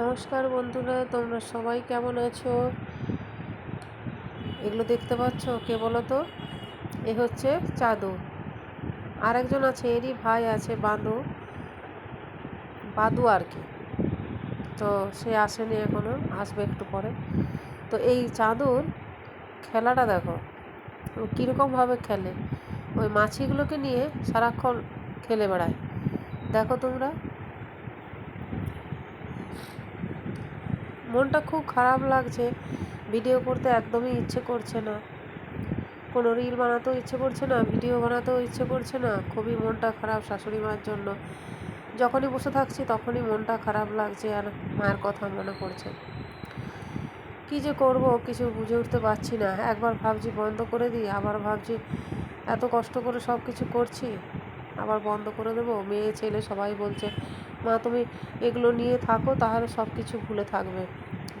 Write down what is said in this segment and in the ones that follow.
নমস্কার বন্ধুরা, তোমরা সবাই কেমন আছো? এগুলো দেখতে পাচ্ছ? কে বলো তো? এ হচ্ছে চাদু আর একজন আছে, এরই ভাই আছে, বাঁদু। বাদু আর কি। তো সে আসেনি এখনও, আসবে একটু পরে। তো এই চাঁদুর খেলাটা দেখো, ও কীরকমভাবে খেলে। ওই মাছিগুলোকে নিয়ে সারাক্ষণ খেলে বেড়ায়। দেখো তোমরা মনটা খুব খারাপ লাগছে। ভিডিও করতে একদমই ইচ্ছে করছে না। কোনো রিল বানাতেও ইচ্ছে করছে না, ভিডিও বানাতেও ইচ্ছে করছে না। খুবই মনটা খারাপ শাশুড়ি মার জন্য। যখনই বসে থাকছি তখনই মনটা খারাপ লাগছে আর মায়ের কথা মনে পড়ছে। কী যে করব, কিছু বুঝে উঠতে পারছি না। একবার ভাবছি বন্ধ করে দিই, আবার ভাবছি এত কষ্ট করে সব কিছু করছি। আবার বন্ধ করে দেবো। মেয়ে, ছেলে সবাই বলছে মা তুমি এগুলো নিয়ে থাকো, তাহলে সব কিছু ভুলে থাকবে।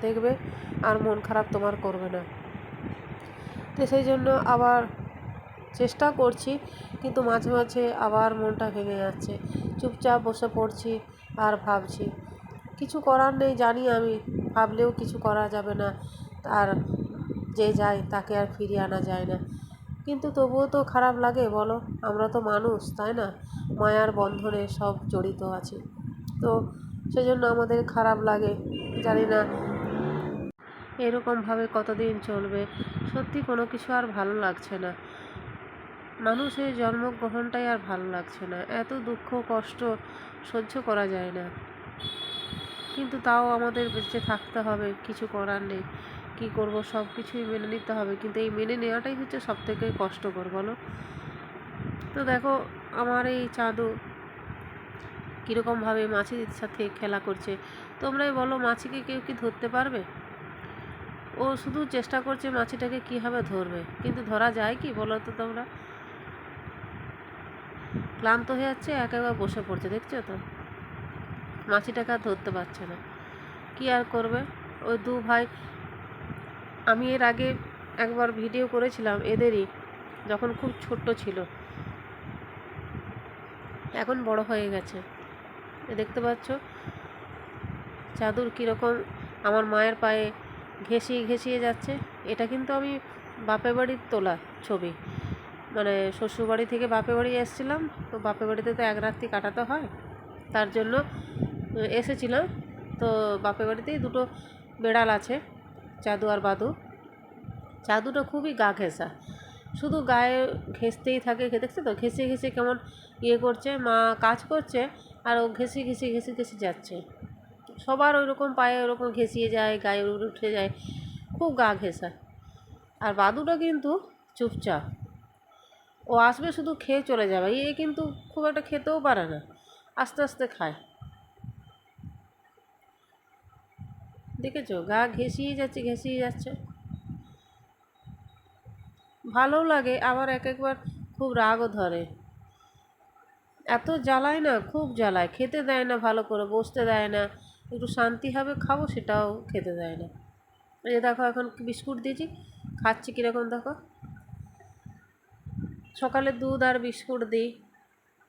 দেখবে আর মন খারাপ তোমার করবে না। তো সেই জন্য আবার চেষ্টা করছি, কিন্তু মাঝে মাঝে আবার মনটা ভেঙে যাচ্ছে। চুপচাপ বসে পড়ছি আর ভাবছি, কিছু করার নেই জানি আমি, ভাবলেও কিছু করা যাবে না। আর যে যায় তাকে আর ফিরিয়ে আনা যায় না। কিন্তু তবুও তো খারাপ লাগে বলো, আমরা তো মানুষ, তাই না? মায়ার বন্ধনে সব জড়িত আছে। তো সেজন্য আমাদের খারাপ লাগে, জানি না। এরকমভাবে কতদিন চলবে? সত্যি কোনো কিছু আর ভালো লাগছে না। মানুষের জন্মগ্রহণটাই আর ভালো লাগছে না। এত দুঃখ, কষ্ট সহ্য করা যায় না। কিন্তু তাও আমাদের বেঁচে থাকতে হবে, কিছু করার নেই। কী করব সব কিছুই মেনে নিতে হবে। কিন্তু এই মেনে নেওয়াটাই হচ্ছে সব থেকে কষ্টকর, বলো? তো দেখো, আমার এই চাঁদু কীরকমভাবে মাছির সাথে খেলা করছে? তোমরাই বলো মাছিকে কেউ কি ধরতে পারবে? ও শুধু চেষ্টা করছে মাছিটাকে কীভাবে ধরবে, কিন্তু ধরা যায় কি বলো তো তোমরা? ক্লান্ত হয়ে যাচ্ছে একেবারে বসে পড়ছে, দেখছ তো? মাছিটাকে আর ধরতে পারছে না। কি আর করবে? ওই দু ভাই, আমি এর আগে একবার ভিডিও করেছিলাম এদেরই, যখন খুব ছোট্ট ছিল। এখন বড় হয়ে গেছে। দেখতে পাচ্ছ? চাদর কীরকম আমার মায়ের পায়ে ঘেঁষিয়ে ঘেঁষিয়ে যাচ্ছে। এটা কিন্তু আমি বাপের বাড়ির তোলা ছবি। মানে শ্বশুরবাড়ি থেকে বাপের বাড়ি এসেছিলাম, তো বাপের বাড়িতে তো এক রাত্রি কাটাতে হয়। তার জন্য এসেছিলাম, তো বাপের বাড়িতেই দুটো বেড়াল আছে, চাদু আর বাদু। চাদুটা খুবই গা ঘেঁষা। শুধু গায়ে ঘেঁষতেই থাকে দেখছে তো? ঘেঁষে ঘেঁষে কেমন ইয়ে করছে, মা কাজ করছে, আর ও ঘেঁষে ঘেঁষে ঘেঁষে ঘেঁষে যাচ্ছে। সবার ওই রকম পায়ে ওরকম ঘেঁষিয়ে যায়, গায়ে উঠে যায়, খুব গা ঘেঁষা আর বাদুটা কিন্তু চুপচাপ। ও আসবে শুধু খেয়ে চলে যাবে, এ কিন্তু খুব একটা খেতেও পারে না, আস্তে আস্তে খায়। দেখেছ? গা ঘেঁষিয়ে যাচ্ছে ঘেঁষিয়ে যাচ্ছে। ভালোও লাগে, আবার এক একবার খুব রাগও ধরে। এত জ্বালায় না, খুব জ্বালায়। খেতে দেয় না ভালো করে, বসতে দেয় না। একটু শান্তি হবে খাব সেটাও খেতে দেয় না। এই দেখো, এখন বিস্কুট দিয়েছি, খাচ্ছি কীরকম দেখো। সকালে দুধ আর বিস্কুট দিই।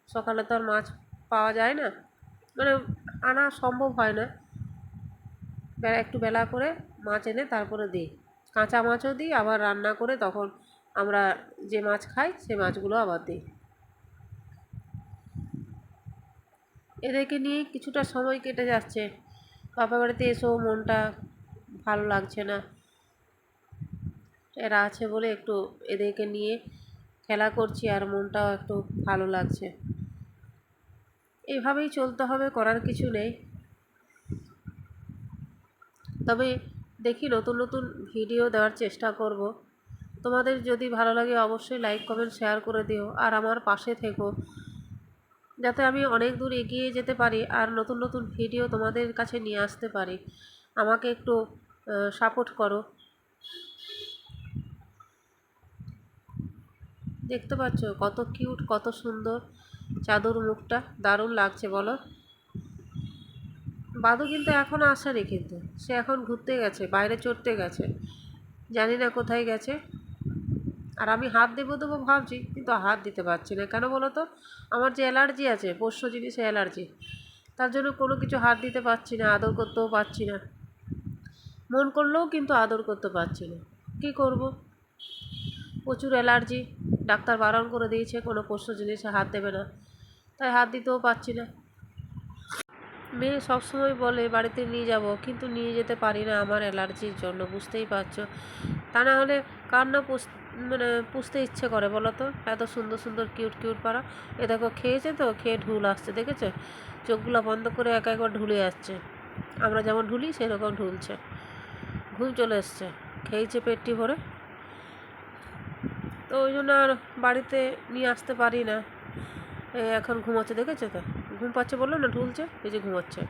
সকালে তো আর মাছ পাওয়া যায় না। মানে আনা সম্ভব হয় না। একটু বেলা করে মাছ এনে তারপরে দিই। কাঁচা মাছও দিই, আবার রান্না করে তখন আমরা যে মাছ খাই সে মাছগুলো আবার দিই। এদেরকে নিয়ে কিছুটা সময় কেটে যাচ্ছে। বাপা বাড়িতে এসেও মনটা ভালো লাগছে না। এরা আছে বলে একটু এদেরকে নিয়ে খেলা করছি আর মনটাও একটু ভালো লাগছে। এভাবেই চলতে হবে, করার কিছু নেই। তবে দেখি নতুন নতুন ভিডিও দেওয়ার চেষ্টা করব। তোমাদের যদি ভালো লাগে অবশ্যই লাইক কমেন্ট শেয়ার করে দিও আর আমার পাশে থেকো। যাতে আমি অনেক দূর এগিয়ে যেতে পারি আর নতুন নতুন ভিডিও তোমাদের কাছে নিয়ে আসতে পারি। আমাকে একটু সাপোর্ট করো। দেখতে পাচ্ছ কত কিউট কত সুন্দর চাদর মুখটা। দারুণ লাগছে, বলো। বাদু কিন্তু এখন আসেনি কিন্তু। সে এখন ঘুরতে গেছে, বাইরে চড়তে গেছে। জানি না কোথায় গেছে। আর আমি হাত দেবো দেবো ভাবছি, কিন্তু হাত দিতে পারছি না। কেন বলো তো? আমার যে অ্যালার্জি আছে, পোষ্য জিনিসে অ্যালার্জি। তার জন্য কোনো কিছু হাত দিতে পারছি না, আদর করতেও পারছি না। মন করলেও কিন্তু আদর করতে পারছি না। কী করব? প্রচুর অ্যালার্জি। ডাক্তার বারণ করে দিয়েছে, কোনো পোষ্য জিনিসে হাত দেবে না। তাই হাত দিতেও পারছি না। মেয়ে সবসময় বলে, বাড়িতে নিয়ে যাব। কিন্তু নিয়ে যেতে পারি না আমার অ্যালার্জির জন্য, বুঝতেই পারছ? তা না হলে কার না মানে পুষতে ইচ্ছে করে, বলো তো? এত সুন্দর সুন্দর কিউট কিউট পাড়া। এ দেখো, খেয়েছে তো? খেয়ে ঢুল আসছে, দেখেছ? চোখগুলো বন্ধ করে একা একবার ঢুলে যাচ্ছে আমরা যেমন ঢুলি, সেরকম ঢুলছে। ঘুম চলে এসছে। খেয়েছে পেটটি ভরে। তো ওই জন্য আর বাড়িতে নিয়ে আসতে পারি না। এই এখন ঘুমাচ্ছে, দেখেছ তো? ঘুম পাচ্ছে বলল না, ঢুলছে? এই যে ঘুমাচ্ছে।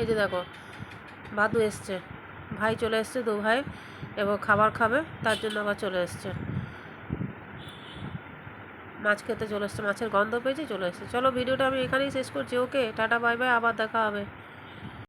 এই যে দেখো, ভাদু এসছে। ভাই চলে এসছে, দু ভাই। এবং খাবার খাবে, তার জন্য আবার চলে এসছে। মাছ খেতে চলে এসছে, মাছের গন্ধ পেয়েছে, চলে এসছে। চলো, ভিডিওটা আমি এখানেই শেষ করছি। ওকে, টাটা, বাই বাই, আবার দেখা হবে।